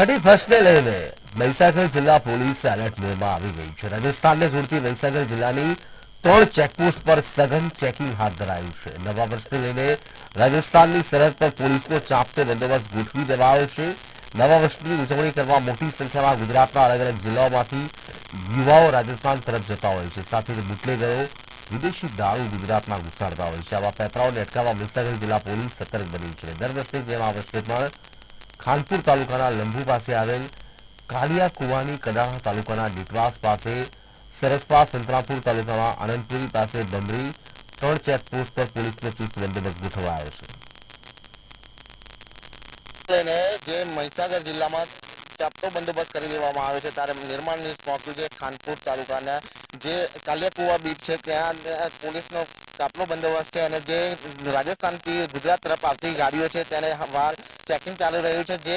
Thirty ફર્સ્ટને લઈને મહીસાગર જિલ્લા police alert મોડમાં આવી ગઈ છે. રાજસ્થાનને જોડતી મહીસાગર જિલ્લાની ત્રણ ચેકપોસ્ટ પર સઘન ચેકિંગ હાથ ધરાયું છે. નવા વર્ષને લઈને રાજસ્થાનની સરહદ પર પોલીસનો ચાંપતો બંદોબસ્ત ગોઠવી દેવાયો છે. નવા વર્ષની ઉજવણી કરવા મોટી સંખ્યામાં ગુજરાતના અલગ અલગ જિલ્લાઓમાંથી યુવાઓ રાજસ્થાન તરફ જતા હોય છે. સાથે જ બુટલેગરો વિદેશી દારૂ ગુજરાતમાં ઘુસાડતા હોય છે. આવા પેપરાઓને અટકાવવા મહીસાગર જિલ્લા પોલીસ સતર્ક બની છે. દર વર્ષે જેમ આ વર્ષે પણ ખાનપુર તાલુકાના લંબુ પાસે આવેલ કાલિયા કુવાની કડાણા તાલુકાના ડીટવાસ પાસે, સરસપા સંતરાપુર તાલુકામાં આનંદપુરી પાસે ડમરી ત્રણ ચેકપોસ્ટ પર પોલીસનો ચુસ્ત બંદોબસ્ત ગોઠવાયો છે. લઈને જે મહીસાગર જિલ્લામાં ચાપતો બંદોબસ્ત કરી દેવામાં આવ્યો છે, ત્યારે નિર્માણ ન્યૂઝ પહોંચ્યું છે ખાનપુર તાલુકાના જે કાલિયાકુવા બીચ છે, ત્યાં પોલીસનો ચાપલો બંદોબસ્ત છે અને જે રાજસ્થાનથી ગુજરાત તરફ આવતી ગાડીઓ છે, તેને વાર ચેકિંગ ચાલી રહ્યું છે. જે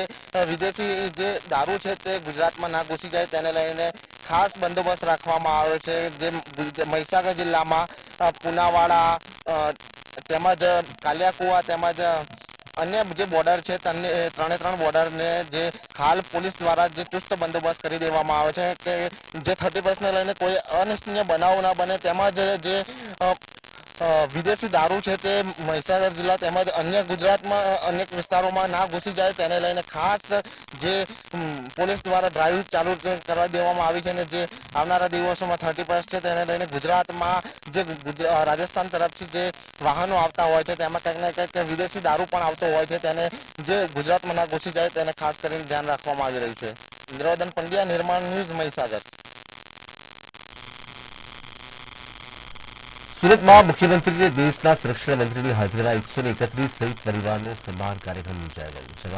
વિદેશી, જે દારૂ છે તે ગુજરાતમાં ના ઘૂસી જાય તેને લઈને ખાસ બંદોબસ્ત રાખવામાં આવ્યો છે. જે મહિસાગર જિલ્લામાં પુનાવાડા તેમજ કાલિયાકુવા તેમજ અન્ય જે બોર્ડર છે તને ત્રણે ત્રણ બોર્ડરને જે હાલ પોલીસ દ્વારા જે ચુસ્ત બંદોબસ્ત કરી દેવામાં આવે છે કે જે થર્ટી પર્સને લઈને કોઈ અનિચ્છનીય બનાવ ના બને તેમજ જે વિદેશી દારૂ છે તે મહીસાગર જિલ્લા તેમજ અન્ય ગુજરાતમાં અનેક વિસ્તારોમાં ના ઘૂસી જાય તેને લઈને ખાસ જે પોલીસ દ્વારા ડ્રાઈવ ચાલુ કરવા દેવામાં આવી છે અને જે આવનારા દિવસોમાં થર્ટી ફર્સ્ટ છે તેને લઈને ગુજરાતમાં જે રાજસ્થાન તરફથી જે વાહનો આવતા હોય છે તેમાં કંઈક ને કંઈક વિદેશી દારૂ પણ આવતો હોય છે તેને જે ગુજરાતમાં ના ઘૂસી જાય તેને ખાસ કરીને ધ્યાન રાખવામાં આવી રહ્યું છે. ઇન્દ્રવર્ધન પંડ્યા, નિર્માણ ન્યૂઝ મહીસાગર. સુરતમાં મુખ્યમંત્રીને દેશના સંરક્ષણ મંત્રીની હાજરીમાં એકસો એકત્રીસ શહીદ પરિવારનો સન્માન કાર્યક્રમ યોજાયો. છે